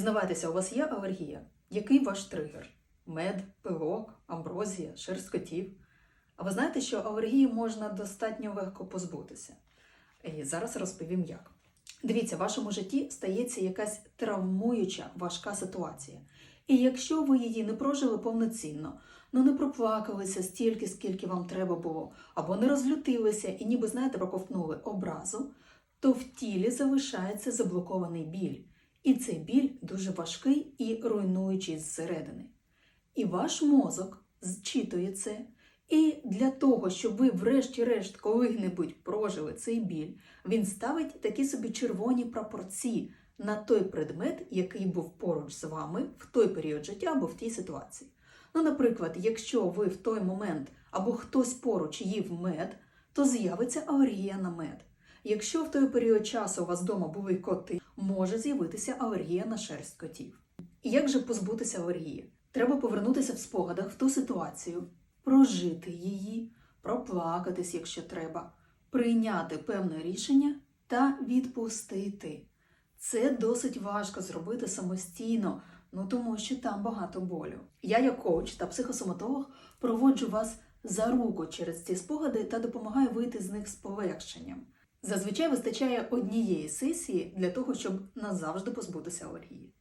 Знавайтеся, у вас є алергія? Який ваш тригер? Мед, пилок, амброзія, шерсть котів? А ви знаєте, що алергії можна достатньо легко позбутися? І зараз розповім як. Дивіться, в вашому житті стається якась травмуюча важка ситуація. І якщо ви її не прожили повноцінно, ну не проплакалися стільки, скільки вам треба було, або не розлютилися і ніби, знаєте, проковтнули образу, то в тілі залишається заблокований біль. І цей біль дуже важкий і руйнуючий зсередини. І ваш мозок зчитує це. І для того, щоб ви, врешті-решт, коли-небудь прожили цей біль, він ставить такі собі червоні прапорці на той предмет, який був поруч з вами в той період життя або в тій ситуації. Ну, наприклад, якщо ви в той момент або хтось поруч їв мед, то з'явиться алергія на мед. Якщо в той період часу у вас вдома були коти, може з'явитися алергія на шерсть котів. Як же позбутися алергії? Треба повернутися в спогадах в ту ситуацію, прожити її, проплакатись, якщо треба, прийняти певне рішення та відпустити. Це досить важко зробити самостійно, ну тому що там багато болю. Я, як коуч та психосоматолог, проводжу вас за руку через ці спогади та допомагаю вийти з них з полегшенням. Зазвичай вистачає однієї сесії для того, щоб назавжди позбутися алергії.